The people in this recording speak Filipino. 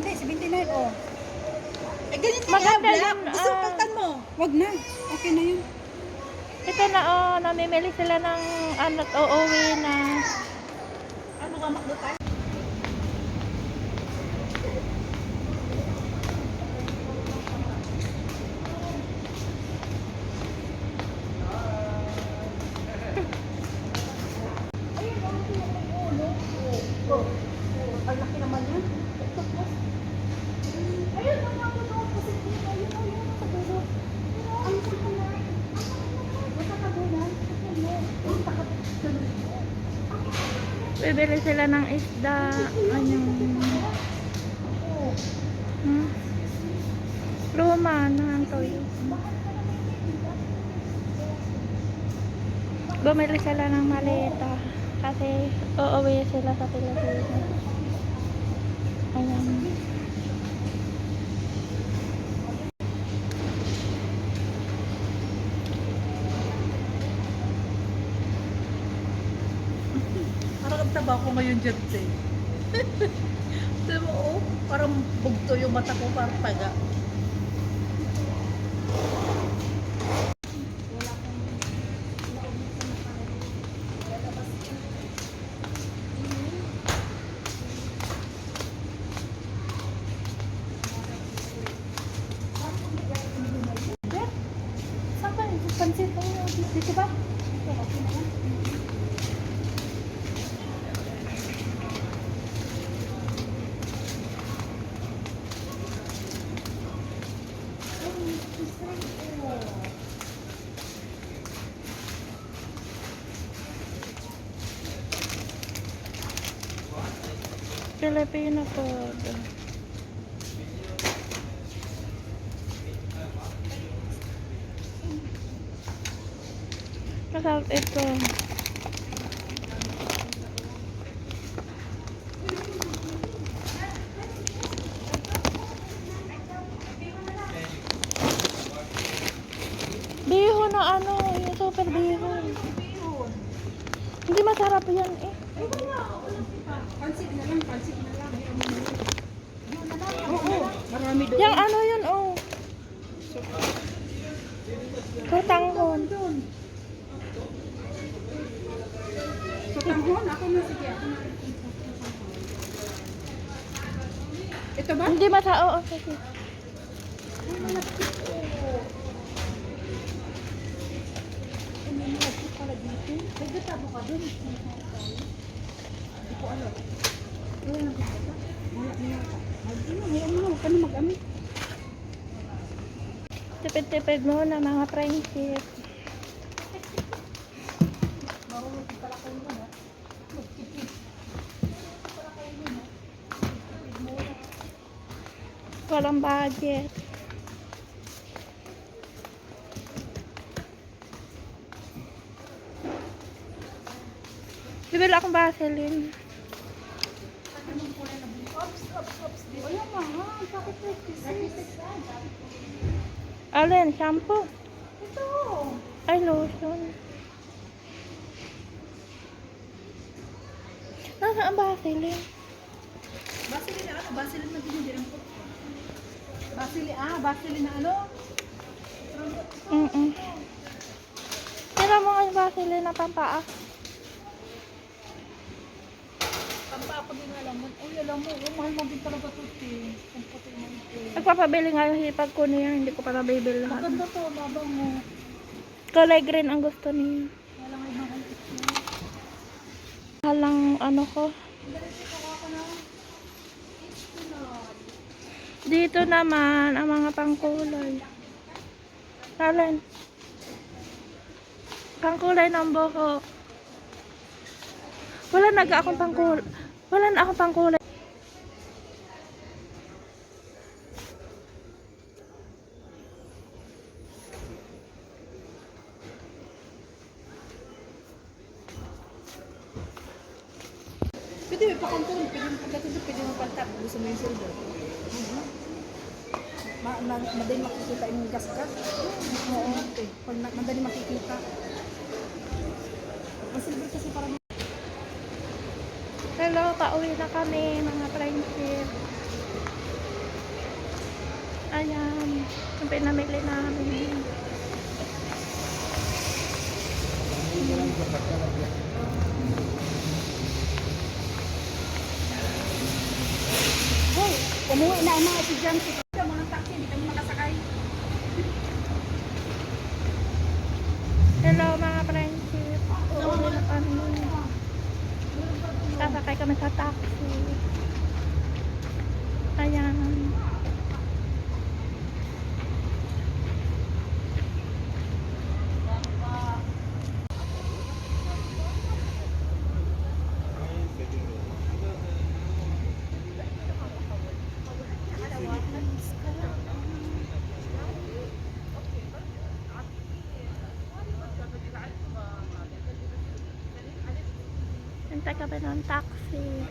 Hindi, 79 oh. Eh, ganyan din Maganda Maganda black. yung, Gusto ah. paltan mo. Wag na. Okay na yun. Ito na oh, namimili sila ng ano, uuwi na. Ano ka, makdo. Oh. oh. Ang laki naman yun. Ito, Bibili sila ng isda. Anyong... Hmm? Luma na ang toyo. Bumili sila ng maleta. Kasi uuwi sila sa Pilipinas. Ayan. Parang ang taba ko ngayon dyan. Alam mo, oh, parang bugto yung mata ko, parang taga. Ba? Pansit ko dito ba? Filipino food. Masarap ito. Biho na ano, yung super biho. Hindi masarap yan eh. Pansit na lang, pansit na lang. Oo, marami doon. Yung ano yun oh. Katangon. Doon. Sa tanghon, ako na, sige, ako na. Ito ba? Hindi masa, oo, sige. Ay, malapit ko. Ay, may malapit pala dito. May gatabo ka doon. Hindi ko alam. Wala. Wala na yata. Hindi mo, hayaan mo na. Huwag ka na mag-amit. Tipid-tipid mo na mga friendship. Marunong pala kayo na, Walang budget. Bibili akong Vaseline. Ops, ops, ops. Yung mahal? Bakit 36? Alin, shampoo? Ito. Ay, lotion. Nasaan ang Vaseline? Basilin na ano? Basilin na binili ang pot. Basilin, ah, basilin na ano? Mm-mm. Tira mo yung Vaseline na pampaa. Pampa ako din alam mo. Uy, alam mo, oh, mahal mo din talaga ito. Ang. Nagpapabili nga yung hipag ko niya, hindi ko pa nabibili lahat. Maganda to, babang mo. Kulay green ang gusto niya. Wala nga ibang alis mo. Mahal lang ano ko. Dito ako na. Dito naman, ang mga pangkulay. Alin? Pangkulay ng buhok. Wala na akong pangkulay. Wala na akong pangkulay. Pwede mo pakampon, pwede mo pagkatito, pwede mo pantap. Gusto mo yung silver ma ma madali makikita yung gasgas. Oo, oo. Pag madali makikita. Masilbi kasi parang... Hello, pauwi na kami mga friendship. Ayan, yung pinamili namin. Hoy, umuwi na na si Jan si Sasakay Naghintay kami ng taxi.